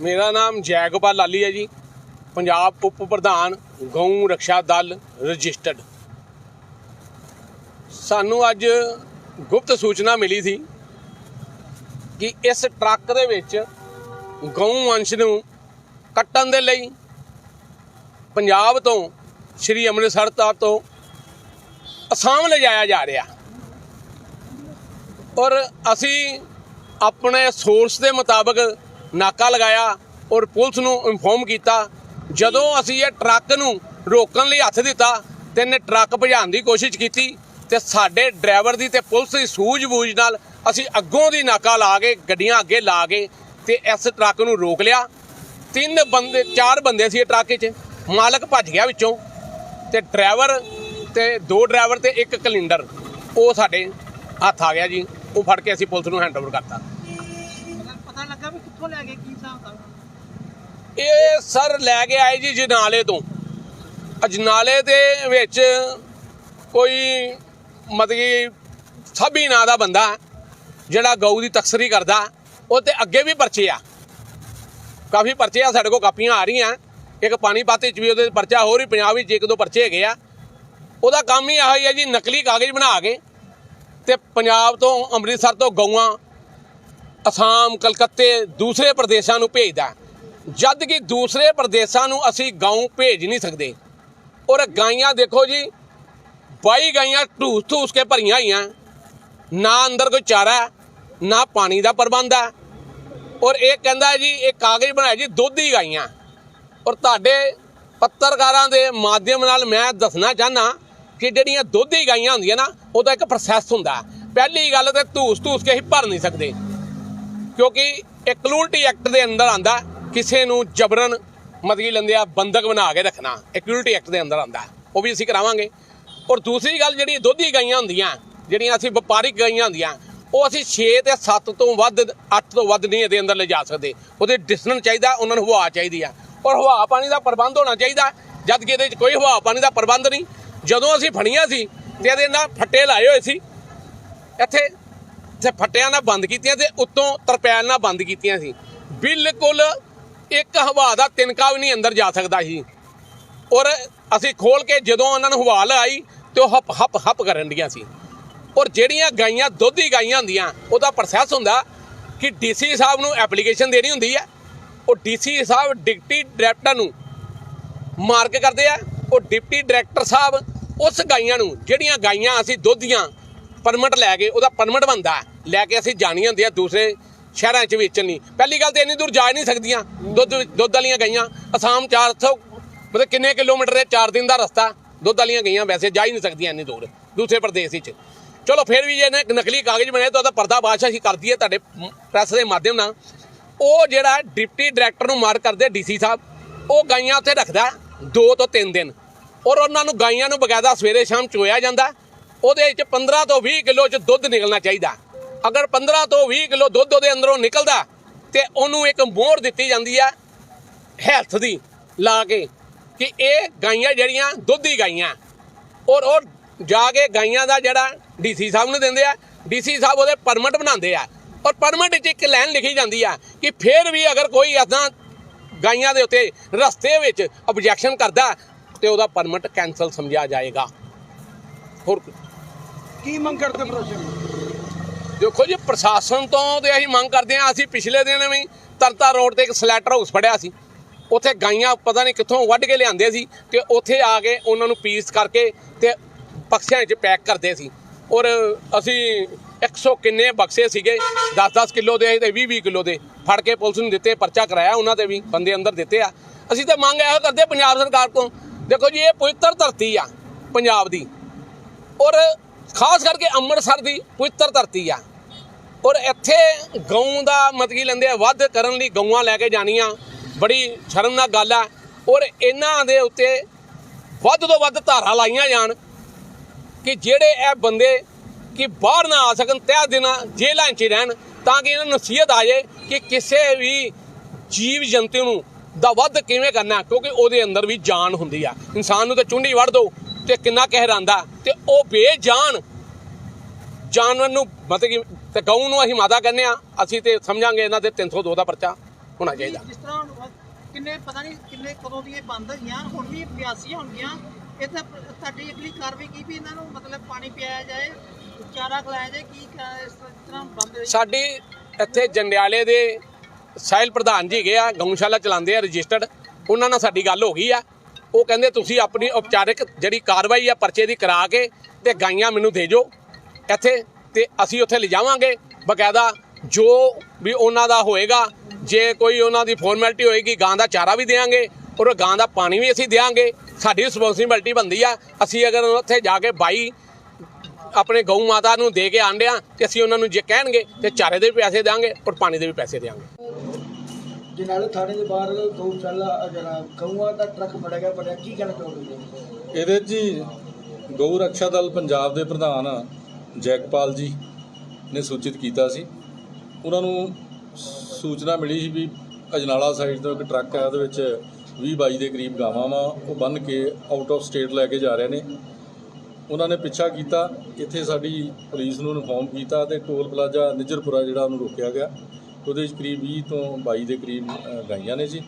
ਮੇਰਾ ਨਾਮ ਜੈ ਗੋਪਾਲ ਲਾਲੀ ਹੈ ਜੀ। ਪੰਜਾਬ ਉਪ ਪ੍ਰਧਾਨ ਗਊ ਰੱਖਿਆ ਦਲ ਰਜਿਸਟਰਡ। ਸਾਨੂੰ ਅੱਜ ਗੁਪਤ ਸੂਚਨਾ ਮਿਲੀ ਸੀ ਕਿ ਇਸ ਟਰੱਕ ਦੇ ਵਿੱਚ ਗਊ ਵੰਸ਼ ਨੂੰ ਕੱਟਣ ਦੇ ਲਈ ਪੰਜਾਬ ਤੋਂ ਸ਼੍ਰੀ ਅੰਮ੍ਰਿਤਸਰ ਤਾ- ਤੋਂ ਅਸਾਮ ਲਿਜਾਇਆ ਜਾ ਰਿਹਾ। ਔਰ ਅਸੀਂ ਆਪਣੇ ਸੋਰਸ ਦੇ ਮੁਤਾਬਕ ਨਾਕਾ ਲਗਾਇਆ ਔਰ ਪੁਲਿਸ ਨੂੰ ਇਨਫੋਰਮ ਕੀਤਾ। ਜਦੋਂ ਅਸੀਂ ਇਹ ਟਰੱਕ ਨੂੰ ਰੋਕਣ ਲਈ ਹੱਥ ਦਿੱਤਾ ਤੇ ਇਹਨੇ ਟਰੱਕ ਭਜਾਉਣ ਦੀ ਕੋਸ਼ਿਸ਼ ਕੀਤੀ ਤੇ ਸਾਡੇ ਡਰਾਈਵਰ ਦੀ ਤੇ ਪੁਲਿਸ ਦੀ ਸੂਝ-ਬੂਝ ਨਾਲ ਅਸੀਂ ਅੱਗੋਂ ਦੀ ਨਾਕਾ ਲਾ ਕੇ, ਗੱਡੀਆਂ ਅੱਗੇ ਲਾ ਕੇ ਤੇ ਇਸ ਟਰੱਕ ਨੂੰ ਰੋਕ ਲਿਆ। ਤਿੰਨ ਬੰਦੇ, ਚਾਰ ਬੰਦੇ ਸੀ ਇਹ ਟਰੱਕ 'ਚ। ਮਾਲਕ ਭੱਜ ਗਿਆ ਵਿੱਚੋਂ ਤੇ ਡਰਾਈਵਰ ਤੇ ਦੋ ਡਰਾਈਵਰ ਤੇ ਇੱਕ ਕਲਿੰਡਰ, ਉਹ ਸਾਡੇ ਹੱਥ ਆ ਗਿਆ ਜੀ। ਉਹ ਫੜ ਕੇ ਅਸੀਂ ਪੁਲਿਸ ਨੂੰ ਹੈਂਡਓਵਰ ਕਰਤਾ। ਪਤਾ ਕਿੱਥੋਂ ਲੈ ਗਏ ਕੀ ਹਿਸਾਬ ਦਾ? ਇਹ ਸਰ ਲੈ ਕੇ ਆਏ ਜੀ ਜਨਾਲੇ ਤੋਂ। ਅਜਨਾਲੇ ਦੇ ਵਿੱਚ ਕੋਈ ਮਤਲਬ ਕਿ ਸਭੀ ਨਾਂ ਦਾ ਬੰਦਾ ਜਿਹੜਾ ਗਊ ਦੀ ਤਕਸਰੀ ਕਰਦਾ ਉਹ ਤੇ ਅੱਗੇ ਵੀ ਪਰਚੇ ਆ। ਕਾਫੀ ਪਰਚੇ ਆ, ਸਾਡੇ ਕੋਲ ਕਾਪੀਆਂ ਆ ਰਹੀਆਂ। ਇੱਕ ਪਾਣੀਪਤ ਵਿੱਚ ਵੀ ਉਹਦੇ ਪਰਚਾ, ਹੋਰ ਵੀ ਪੰਜਾਬ ਵਿੱਚ ਇੱਕ ਦੋ ਪਰਚੇ ਹੈਗੇ ਆ। ਉਹਦਾ ਕੰਮ ਹੀ ਇਹੋ ਹੀ ਹੈ ਜੀ, ਨਕਲੀ ਕਾਗਜ਼ ਬਣਾ ਕੇ ਤੇ ਪੰਜਾਬ ਤੋਂ ਅੰਮ੍ਰਿਤਸਰ ਤੋਂ ਗਊਆਂ ਅਸਾਮ, ਕਲਕੱਤੇ ਦੂਸਰੇ ਪ੍ਰਦੇਸ਼ਾਂ ਨੂੰ ਭੇਜਦਾ ਜਦ ਕਿ ਦੂਸਰੇ ਪ੍ਰਦੇਸ਼ਾਂ ਨੂੰ ਅਸੀਂ ਗਊ ਭੇਜ ਨਹੀਂ ਸਕਦੇ। ਔਰ ਗਾਈਆਂ ਦੇਖੋ ਜੀ 22 ਗਾਈਆਂ ਢੂਸ ਢੂਸ ਕੇ ਭਰੀਆਂ ਹੋਈਆਂ। ਨਾ ਅੰਦਰ ਕੋਈ ਚਾਰਾ ਨਾ ਪਾਣੀ ਦਾ ਪ੍ਰਬੰਧ ਹੈ। ਔਰ ਇਹ ਕਹਿੰਦਾ ਜੀ, ਇਹ ਕਾਗਜ਼ ਬਣਾਇਆ ਜੀ, ਦੁੱਧ ਹੀ ਗਾਈਆਂ। ਔਰ ਤੁਹਾਡੇ ਪੱਤਰਕਾਰਾਂ ਦੇ ਮਾਧਿਅਮ ਨਾਲ ਮੈਂ ਦੱਸਣਾ ਚਾਹਨਾ ਕਿ ਜਿਹੜੀਆਂ ਦੁੱਧ ਹੀ ਗਾਈਆਂ ਹੁੰਦੀਆਂ ਨਾ, ਉਹਦਾ ਇੱਕ ਪ੍ਰੋਸੈਸ ਹੁੰਦਾ। ਪਹਿਲੀ ਗੱਲ ਤੇ ਧੂਸ ਧੂਸ ਕੇ ਹੀ ਭਰ ਨਹੀਂ ਸਕਦੇ। ਕਿਉਂਕਿ ਇਹ ਕਲੂਲਟੀ ਐਕਟ ਦੇ ਅੰਦਰ ਆਂਦਾ, ਕਿਸੇ ਨੂੰ ਜਬਰਨ ਮਤਲਬ ਲੈਂਦੇ ਆ ਬੰਦਕ ਬਣਾ ਕੇ ਰੱਖਣਾ ਇਹ ਐਕਟ ਦੇ ਅੰਦਰ ਆਂਦਾ। ਉਹ ਵੀ ਅਸੀਂ ਕਰਾਵਾਂਗੇ। ਔਰ ਦੂਸਰੀ ਗੱਲ ਜਿਹੜੀ ਦੁੱਧੀ ਗਾਈਆਂ ਹੁੰਦੀਆਂ, ਜਿਹੜੀਆਂ ਅਸੀਂ ਵਪਾਰਿਕ ਗਾਈਆਂ ਹੁੰਦੀਆਂ, ਉਹ ਅਸੀਂ 6 ਤੇ 7 ਤੋਂ ਵੱਧ 8 ਤੋਂ ਵੱਧ ਨਹੀਂ ਇਹਦੇ ਅੰਦਰ ਲਿਜਾ ਸਕਦੇ। ਉਹਦੇ ਡਿਸਟੈਂਸ ਚਾਹੀਦਾ, ਉਹਨਾਂ ਨੂੰ ਹਵਾ ਚਾਹੀਦੀ ਆ। ਔਰ ਹਵਾ ਪਾਣੀ ਦਾ ਪ੍ਰਬੰਧ ਹੋਣਾ ਚਾਹੀਦਾ, ਜਦ ਕਿ ਇਹਦੇ ਵਿੱਚ ਕੋਈ ਹਵਾ ਪਾਣੀ ਦਾ ਪ੍ਰਬੰਧ ਨਹੀਂ। ਜਦੋਂ ਅਸੀਂ ਫੜੀਆਂ ਸੀ, ਤੇ ਇਹਦੇ ਨਾਲ ਫੱਟੇ ਲਾਏ ਹੋਏ ਸੀ। ਇੱਥੇ ਫੱਟਿਆਂ ਨਾਲ ਬੰਦ ਕੀਤੀਆਂ ਤੇ ਉੱਤੋਂ ਤਰਪੈਲ ਨਾਲ ਬੰਦ ਕੀਤੀਆਂ ਸੀ। ਬਿਲਕੁਲ ਇੱਕ ਹਵਾ ਦਾ ਤਿਨਕਾ ਵੀ ਨਹੀਂ ਅੰਦਰ ਜਾ ਸਕਦਾ ਸੀ। ਔਰ ਅਸੀਂ ਖੋਲ ਕੇ ਜਦੋਂ ਉਹਨਾਂ ਨੂੰ ਹਵਾ ਲਾਈ ਤੇ ਉਹ ਹੱਪ ਹੱਪ ਹੱਪ ਕਰਨ ਡੀਆਂ ਸੀ। ਔਰ ਜਿਹੜੀਆਂ ਗਾਈਆਂ, ਦੁੱਧੀ ਗਾਈਆਂ ਹੁੰਦੀਆਂ, ਉਹਦਾ ਪ੍ਰੋਸੈਸ ਹੁੰਦਾ ਕਿ ਡੀਸੀ ਸਾਹਿਬ ਨੂੰ ਐਪਲੀਕੇਸ਼ਨ ਦੇਣੀ ਹੁੰਦੀ ਹੈ। ਉਹ ਡੀਸੀ ਸਾਹਿਬ ਡਿਪਟੀ ਡਾਇਰੈਕਟਰ ਨੂੰ ਮਾਰਕ ਕਰਦੇ ਆ। ਉਹ ਡਿਪਟੀ ਡਾਇਰੈਕਟਰ ਸਾਹਿਬ ਉਸ ਗਾਈਆਂ ਨੂੰ, ਜਿਹੜੀਆਂ ਗਾਈਆਂ ਅਸੀਂ ਦੁੱਧੀਆਂ ਪਰਮਿਟ ਲੈ ਕੇ, ਉਹਦਾ ਪਰਮਿਟ ਬੰਦਾ ਲੈ ਕੇ ਅਸੀਂ ਜਾਣੀ ਹੁੰਦੀ ਹੁੰਦੀਆਂ ਦੂਸਰੇ ਸ਼ਹਿਰਾਂ 'ਚ ਵੇਚਣ ਲਈ। ਪਹਿਲੀ ਗੱਲ ਤੇ ਇੰਨੀ ਦੂਰ ਜਾ ਹੀ ਨਹੀਂ ਸਕਦੀਆਂ। ਦੁੱਧ ਦੁੱਧ ਵਾਲੀਆਂ ਗਾਈਆਂ। ਅਸਾਮ 400 ਮਤਲਬ ਕਿੰਨੇ ਕਿਲੋਮੀਟਰ ਦੇ 4 ਦਿਨ ਦਾ ਰਸਤਾ ਦੁੱਧ ਵਾਲੀਆਂ ਗਈਆਂ, ਵੈਸੇ ਜਾ ਹੀ ਨਹੀਂ ਸਕਦੀਆਂ ਇੰਨੀ ਦੂਰ, ਦੂਸਰੇ ਪ੍ਰਦੇਸ਼ ਵਿੱਚ। ਚਲੋ ਫਿਰ ਵੀ ਜੇ ਇਹਨੇ ਨਕਲੀ ਕਾਗਜ਼ ਬਣਾਏ ਤਾਂ ਉਹਦਾ ਪਰਦਾ ਬਾਦਸ਼ਾਹ ਅਸੀਂ ਕਰਦੀ ਹੈ ਤੁਹਾਡੇ ਪ੍ਰੈਸ ਦੇ ਮਾਧਿਅਮ ਨਾਲ। ਉਹ ਜਿਹੜਾ ਡਿਪਟੀ ਡਾਇਰੈਕਟਰ ਨੂੰ ਮਾਰ ਕਰਦੇ ਡੀਸੀ ਸਾਹਿਬ। ਉਹ ਗਾਈਆਂ ਉੱਥੇ ਰੱਖਦਾ 2 ਤੋਂ 3 ਦਿਨ। ਔਰ ਉਹਨਾਂ ਨੂੰ ਗਾਈਆਂ ਨੂੰ ਬਕਾਇਦਾ ਸਵੇਰੇ ਸ਼ਾਮ ਚੋਇਆ ਜਾਂਦਾ। ਉਹਦੇ ਵਿੱਚ 15 ਤੋਂ 20 ਕਿਲੋ ਚ ਦੁੱਧ ਨਿਕਲਣਾ ਚਾਹੀਦਾ। ਅਗਰ 15 ਤੋਂ 20 ਕਿਲੋ ਦੁੱਧ ਉਹਦੇ ਅੰਦਰੋਂ ਨਿਕਲਦਾ, ਤੇ ਉਹਨੂੰ ਇੱਕ ਮੋਹਰ ਦਿੱਤੀ ਜਾਂਦੀ ਆ ਹੈਲਥ ਦੀ, ਲਾ ਕੇ, ਕਿ ਇਹ ਗਾਈਆਂ ਜਿਹੜੀਆਂ ਦੁੱਧੀ ਗਾਈਆਂ। ਔਰ ਉਹ ਜਾ ਕੇ ਗਾਈਆਂ ਦਾ ਜਿਹੜਾ ਡੀਸੀ ਸਾਹਿਬ ਨੂੰ ਦਿੰਦੇ ਆ ਡੀਸੀ ਸਾਹਿਬ ਉਹਦੇ ਪਰਮਿਟ ਬਣਾਉਂਦੇ ਆ। ਔਰ ਪਰਮਿਟ ਵਿੱਚ ਇੱਕ ਲਾਈਨ ਲਿਖੀ ਜਾਂਦੀ ਆ ਕਿ ਫਿਰ ਵੀ ਅਗਰ ਕੋਈ ਏਦਾਂ ਗਾਈਆਂ ਦੇ ਉੱਤੇ ਰਸਤੇ ਵਿੱਚ ਆਬਜੈਕਸ਼ਨ ਕਰਦਾ, ਤੇ ਉਹਦਾ ਪਰਮਿਟ ਕੈਨਸਲ ਸਮਝਿਆ ਜਾਏਗਾ। ਹੋਰ ਕੀ ਮੰਗ ਕਰਦੇ ਪ੍ਰੋਜੈਕਟ ਦੇਖੋ ਜੀ, ਪ੍ਰਸ਼ਾਸਨ ਤੋਂ ਤੇ ਅਸੀਂ ਮੰਗ ਕਰਦੇ ਹਾਂ, ਅਸੀਂ ਪਿਛਲੇ ਦਿਨ ਵੀ ਤਰਤਾ ਰੋਡ ਤੇ ਇੱਕ ਸਲੈਟਰ ਹਾਊਸ ਫੜਿਆ ਸੀ। ਉੱਥੇ ਗਾਈਆਂ ਪਤਾ ਨਹੀਂ ਕਿੱਥੋਂ ਵੱਢ ਕੇ ਲਿਆਂਦੇ ਸੀ ਤੇ ਉੱਥੇ ਆ ਕੇ ਉਹਨਾਂ ਨੂੰ ਪੀਸ ਕਰਕੇ ਤੇ ਬਕਸਿਆਂ 'ਚ ਪੈਕ ਕਰਦੇ ਸੀ। ਔਰ ਅਸੀਂ 100 ਕਿੰਨੇ ਬਕਸੇ ਸੀਗੇ 10-10 ਕਿਲੋ ਦੇ ਤੇ 20-20 ਕਿਲੋ ਦੇ। ਫੜ ਕੇ ਪੁਲਿਸ ਨੂੰ ਦਿੱਤੇ, ਪਰਚਾ ਕਰਾਇਆ ਉਹਨਾਂ 'ਤੇ ਵੀ, ਬੰਦੇ ਅੰਦਰ ਦਿੱਤੇ ਆ। ਅਸੀਂ ਤਾਂ ਮੰਗ ਇਹੋ ਕਰਦੇ ਪੰਜਾਬ ਸਰਕਾਰ ਤੋਂ ਦੇਖੋ ਜੀ, ਇਹ ਪਵਿੱਤਰ ਧਰਤੀ ਆ ਪੰਜਾਬ ਦੀ। ਔਰ ਖਾਸ ਕਰਕੇ ਅੰਮ੍ਰਿਤਸਰ ਦੀ ਪਵਿੱਤਰ ਧਰਤੀ ਆ। ਔਰ ਇੱਥੇ ਗਊ ਦਾ ਮਤਲਬ ਲੈਂਦੇ ਆ, ਵੱਧ ਕਰਨ ਲਈ ਗਊਆਂ ਲੈ ਕੇ ਜਾਣੀਆਂ, ਬੜੀ ਸ਼ਰਮਨਾਕ ਗੱਲ ਆ। ਔਰ ਇਹਨਾਂ ਦੇ ਉੱਤੇ ਵੱਧ ਤੋਂ ਵੱਧ ਧਾਰਾ ਲਾਈਆਂ ਜਾਣ ਕਿ ਜਿਹੜੇ ਇਹ ਬੰਦੇ ਕਿ ਬਾਹਰ ਨਾ ਆ ਸਕਣ, ਤਹਿ ਦਿਨਾਂ ਜੇਲ੍ਹਾਂ 'ਚ ਰਹਿਣ, ਤਾਂ ਕਿ ਇਹਨਾਂ ਨੂੰ ਨਸੀਹਤ ਆ ਜਾਏ ਕਿ ਕਿਸੇ ਵੀ ਜੀਵ ਜੰਤੂ ਨੂੰ ਦਾ ਵੱਧ ਕਿਵੇਂ ਕਰਨਾ, ਕਿਉਂਕਿ ਉਹਦੇ ਅੰਦਰ ਵੀ ਜਾਨ ਹੁੰਦੀ ਆ। ਇਨਸਾਨ ਨੂੰ ਤਾਂ ਚੁੰਡੀ ਵੜ ਦੋ ਤੇ ਕਿੰਨਾ ਕਹਿਰ ਆਂਦਾ ਤੇ ਉਹ ਬੇਜਾਨ ਜਾਨਵਰ ਨੂੰ ਮਤਲਬ ਕਿ ਤੇ ਗਊ ਨੂੰ ਅਸੀਂ ਮਾਦਾ ਕਹਿੰਦੇ ਆ ਅਸੀਂ ਤੇ ਸਮਝਾਂਗੇ ਇਹਨਾਂ ਦੇ 302 ਦਾ ਪਰਚਾ ਹੋਣਾ ਚਾਹੀਦਾ। ਜਿਸ ਤਰ੍ਹਾਂ ਹੁਣ ਕਿੰਨੇ ਪਤਾ ਨਹੀਂ ਕਿੰਨੇ ਕਦੋਂ ਦੀਆਂ ਬੰਦ ਹੋਈਆਂ ਹੁਣ ਵੀ 82 ਹੋਣਗੀਆਂ। ਇਹ ਤਾਂ ਤੁਹਾਡੀ ਅਗਲੀ ਕਾਰਵਾਈ ਕੀ ਵੀ ਇਹਨਾਂ ਨੂੰ ਮਤਲਬ ਪਾਣੀ ਪਿਆਇਆ ਜਾਏ ਚਾਰਾ ਖਿਲਾਇਆ ਜਾਏ ਕੀ ਇਸ ਤਰ੍ਹਾਂ ਬੰਦ ਸਾਡੀ ਇੱਥੇ ਜੰਡਿਆਲੇ ਦੇ ਸਾਹਿਲ ਪ੍ਰਧਾਨ ਜੀ ਹੈਗੇ ਆ ਗਊਸ਼ਾਲਾ ਚਲਾਉਂਦੇ ਆ ਰਜਿਸਟਰਡ ਉਹਨਾਂ ਨਾਲ ਸਾਡੀ ਗੱਲ ਹੋ ਗਈ ਆ। ਉਹ ਕਹਿੰਦੇ ਤੁਸੀਂ ਆਪਣੀ ਉਪਚਾਰਿਕ ਜਿਹੜੀ ਕਾਰਵਾਈ ਆ ਪਰਚੇ ਦੀ ਕਰਾ ਕੇ ਤੇ ਗਾਈਆਂ ਮੈਨੂੰ ਦੇ ਜੋ ਇੱਥੇ ਤੇ ਅਸੀਂ ਉੱਥੇ ਲਿਜਾਵਾਂਗੇ। ਬਕਾਇਦਾ ਜੋ ਵੀ ਉਹਨਾਂ ਦਾ ਹੋਏਗਾ, ਜੇ ਕੋਈ ਉਹਨਾਂ ਦੀ ਫਾਰਮੈਲਿਟੀ ਹੋਏਗੀ, ਗਾਂ ਦਾ ਚਾਰਾ ਵੀ ਦੇਵਾਂਗੇ ਔਰ ਗਾਂ ਦਾ ਪਾਣੀ ਵੀ ਅਸੀਂ ਦੇਵਾਂਗੇ। ਸਾਡੀ ਰਿਸਪੌਂਸਿਬਿਲਟੀ ਬਣਦੀ ਆ। ਅਸੀਂ ਅਗਰ ਉੱਥੇ ਜਾ ਕੇ ਬਾਈ ਆਪਣੇ ਗਊ ਮਾਤਾ ਨੂੰ ਦੇ ਕੇ ਆਂਡਿਆਂ ਤੇ ਅਸੀਂ ਉਹਨਾਂ ਨੂੰ ਜੇ ਕਹਿਣਗੇ ਤੇ ਚਾਰੇ ਦੇ ਵੀ ਪੈਸੇ ਦੇਵਾਂਗੇ ਔਰ ਪਾਣੀ ਦੇ ਵੀ ਪੈਸੇ ਦੇਵਾਂਗੇ। ਜਨਾਲੇ ਥਾਣੇ ਦੇ ਬਾਹਰ ਗਊਸ਼ਾਲਾ ਜਿਹੜਾ ਗਊਆਂ ਦਾ ਟਰੱਕ ਫੜਿਆ ਗਿਆ ਫੜਿਆ ਕੀ ਕਹਿਣਾ ਚਾਹੋਗੇ ਜੀ? ਇਹਦੇ 'ਚ ਜੀ ਗਊ ਰੱਖਿਆ ਦਲ ਪੰਜਾਬ ਦੇ ਪ੍ਰਧਾਨ ਜੈਕਪਾਲ ਜੀ ਨੇ ਸੂਚਿਤ ਕੀਤਾ ਸੀ। ਉਹਨਾਂ ਨੂੰ ਸੂਚਨਾ ਮਿਲੀ ਸੀ ਵੀ ਅਜਨਾਲਾ ਸਾਈਡ ਤੋਂ ਇੱਕ ਟਰੱਕ ਹੈ ਉਹਦੇ ਵਿੱਚ 20 22 ਦੇ ਕਰੀਬ ਗਾਵਾਂ ਵਾ, ਉਹ ਬੰਨ ਕੇ ਆਊਟ ਆਫ ਸਟੇਟ ਲੈ ਕੇ ਜਾ ਰਹੇ ਨੇ। ਉਹਨਾਂ ਨੇ ਪਿੱਛਾ ਕੀਤਾ, ਇੱਥੇ ਸਾਡੀ ਪੁਲਿਸ ਨੂੰ ਇਨਫੋਰਮ ਕੀਤਾ ਤੇ ਟੋਲ ਪਲਾਜ਼ਾ ਨਿਜਰਪੁਰਾ ਜਿਹੜਾ ਉਹਨੂੰ ਰੋਕਿਆ ਗਿਆ। ਉਹਦੇ ਵਿੱਚ ਕਰੀਬ 20 ਤੋਂ 22 ਦੇ ਕਰੀਬ ਗਾਈਆਂ ਨੇ ਜੀ,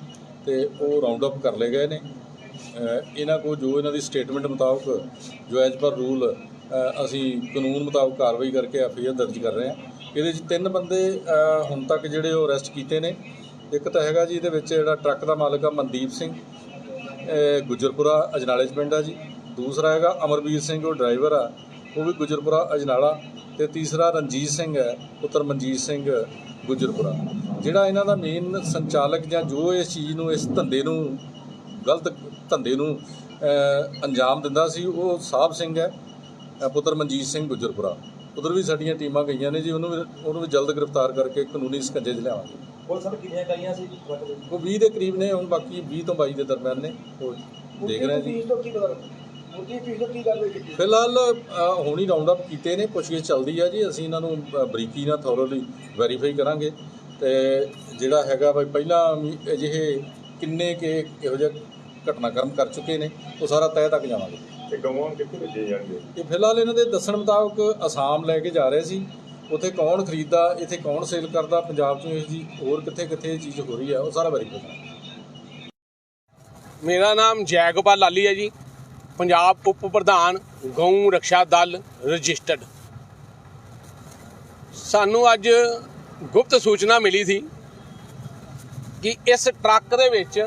ਤੇ ਉਹ ਰਾਉਂਡ ਅਪ ਕਰ ਲਏ ਗਏ ਨੇ। ਇਹਨਾਂ ਕੋ ਜੋ ਇਹਨਾਂ ਦੀ ਸਟੇਟਮੈਂਟ ਮੁਤਾਬਕ, ਜੋ ਐਜ ਪਰ ਰੂਲ ਅਸੀਂ ਕਾਨੂੰਨ ਮੁਤਾਬਕ ਕਾਰਵਾਈ ਕਰਕੇ ਐਫਆਈਆਰ ਦਰਜ ਕਰ ਰਹੇ ਹਾਂ। ਇਹਦੇ ਵਿੱਚ ਤਿੰਨ ਬੰਦੇ ਹੁਣ ਤੱਕ ਜਿਹੜੇ ਉਹ ਅਰੈਸਟ ਕੀਤੇ ਨੇ। ਇੱਕ ਤਾਂ ਹੈਗਾ ਜੀ, ਇਹਦੇ ਵਿੱਚ ਜਿਹੜਾ ਟਰੱਕ ਦਾ ਮਾਲਕ ਆ ਮਨਦੀਪ ਸਿੰਘ ਇਹ ਗੁਜਰਪੁਰਾ, ਅਜਨਾਲੇ 'ਚ ਪਿੰਡ ਆ ਜੀ। ਦੂਸਰਾ ਹੈਗਾ ਅਮਰਵੀਰ ਸਿੰਘ, ਉਹ ਡਰਾਈਵਰ ਆ। ਉਹ ਵੀ ਗੁਜਰਪੁਰਾ, ਅਜਨਾਲਾ। ਤੇ ਤੀਸਰਾ ਰਣਜੀਤ ਸਿੰਘ ਹੈ, ਪੁੱਤਰ ਮਨਜੀਤ ਸਿੰਘ। ਗੁਜਰਪੁਰਾ। ਜਿਹੜਾ ਇਹਨਾਂ ਦਾ ਮੇਨ ਸੰਚਾਲਕ ਜਾਂ ਜੋ ਇਸ ਚੀਜ਼ ਨੂੰ ਇਸ ਧੰਦੇ ਨੂੰ ਗਲਤ ਧੰਦੇ ਨੂੰ ਅੰਜਾਮ ਦਿੰਦਾ ਸੀ ਉਹ ਸਾਹਿਬ ਸਿੰਘ ਹੈ ਪੁੱਤਰ ਮਨਜੀਤ ਸਿੰਘ ਗੁਜਰਪੁਰਾ। ਉਧਰ ਵੀ ਸਾਡੀਆਂ ਟੀਮਾਂ ਗਈਆਂ ਨੇ ਜੀ ਉਹਨੂੰ ਉਹਨੂੰ ਵੀ ਜਲਦ ਗ੍ਰਿਫਤਾਰ ਕਰਕੇ ਕਾਨੂੰਨੀ ਸਕੰਜੇ 'ਚ ਲਿਆਵਾਂਗੇ। ਪੁਲਿਸ ਨੇ ਕਿੰਨੀਆਂ ਗਾਈਆਂ ਸੀ ਦੇ ਉਹ 20 ਦੇ ਕਰੀਬ ਨੇ ਹੁਣ ਬਾਕੀ 20 ਤੋਂ 22 ਦੇ ਦਰਮਿਆਨ ਨੇ। ਉਹ ਦੇਖ ਰਹੇ ਜੀ। ਫਿਲਹਾਲ ਅ, ਹੁਣ ਹੀ ਰਾਉਂਡ ਅਪ ਕੀਤੇ ਨੇ ਪੁੱਛਗਿੱਛ ਚੱਲਦੀ ਆ ਜੀ ਅਸੀਂ ਇਹਨਾਂ ਨੂੰ ਅ, ਬਰੀਕੀ ਨਾਲ ਥੋਰੋਲੀ ਵੈਰੀਫਾਈ ਕਰਾਂਗੇ। ਤੇ ਜਿਹੜਾ ਹੈਗਾ ਬਈ ਪਹਿਲਾਂ ਵੀ ਅਜਿਹੇ ਕਿੰਨੇ ਕੇ ਇਹੋ ਜਿਹਾ ਘਟਨਾਕ੍ਰਮ ਕਰ ਚੁੱਕੇ ਨੇ ਉਹ ਸਾਰਾ ਤਹਿ ਤੱਕ ਜਾਵਾਂਗੇ। ਤੇ ਗਊਆਂ ਕਿੱਥੇ ਭੇਜੇ ਜਾਣਗੇ? ਇਹ ਫਿਲਹਾਲ ਇਹਨਾਂ ਦੇ ਦੱਸਣ ਮੁਤਾਬਕ ਅਸਾਮ ਲੈ ਕੇ ਜਾ ਰਹੇ ਸੀ। ਉੱਥੇ ਕੌਣ ਖਰੀਦਦਾ ਇੱਥੇ ਕੌਣ ਸੇਲ ਕਰਦਾ ਪੰਜਾਬ ਚੋਂ ਇਸ ਦੀ ਹੋਰ ਕਿੱਥੇ ਕਿੱਥੇ ਇਹ ਚੀਜ਼ ਹੋ ਰਹੀ ਹੈ ਉਹ ਸਾਰਾ ਵੈਰੀਫਾਈ ਕਰਾਂਗੇ। ਮੇਰਾ ਨਾਮ ਜੈਗੋਪਾਲ ਲਾਲੀ ਹੈ ਜੀ। ਪੰਜਾਬ ਉਪ ਪ੍ਰਧਾਨ ਗਊ ਰੱਖਿਆ ਦਲ ਰਜਿਸਟਰਡ। ਸਾਨੂੰ ਅੱਜ ਗੁਪਤ ਸੂਚਨਾ ਮਿਲੀ ਸੀ ਕਿ ਇਸ ਟਰੱਕ ਦੇ ਵਿੱਚ